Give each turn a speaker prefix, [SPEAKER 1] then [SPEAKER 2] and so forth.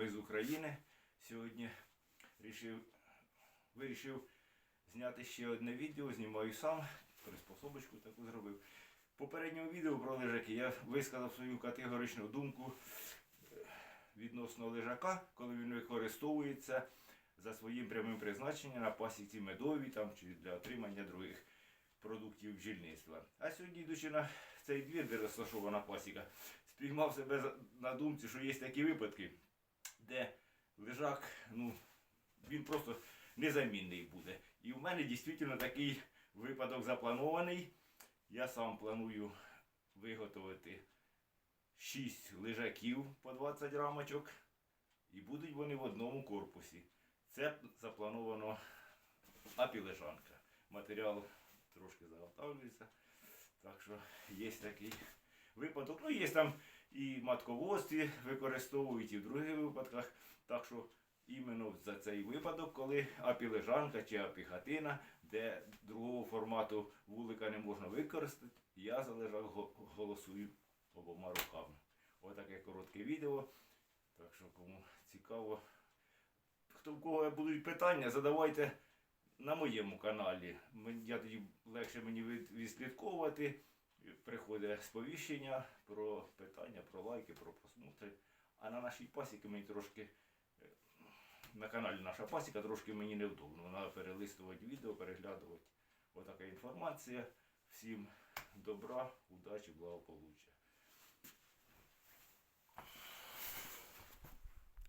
[SPEAKER 1] ми з України. Сьогодні рішив, вирішив зняти ще одне відео, знімаю сам, приспособочку таку зробив. В попередньому відео про лежаки я висказав свою категоричну думку е, відносно лежака, коли він використовується за своїм прямим призначенням на пасіці медові там, чи для отримання других продуктів бджільництва. А сьогодні, йдучи на цей двір, де розташована пасіка, спіймав себе на думці, що є такі випадки, де лежак, ну, він просто незамінний буде. І в мене дійсно такий випадок запланований. Я сам планую виготовити 6 лежаків по 20 рамочок. І будуть вони в одному корпусі. Це заплановано апілежанка. Матеріал трошки заготовлюється. Так що є такий випадок. Ну, є там і матководстві використовують, і в других випадках. Так що іменно за цей випадок, коли апілежанка чи апіхатина, де другого формату вулика не можна використати, я за лежак голосую обома руками. Отаке коротке відео. Так що кому цікаво, хто в кого будуть питання, задавайте на моєму каналі. Я тоді легше мені відслідковувати. Приходить сповіщення про питання, про лайки, про просмотри. А на нашій пасіки мені трошки е, на каналі наша пасіка трошки мені невдобно. Треба перелистувати відео, переглядувати. Отака інформація. Всім добра, удачі, благополуччя.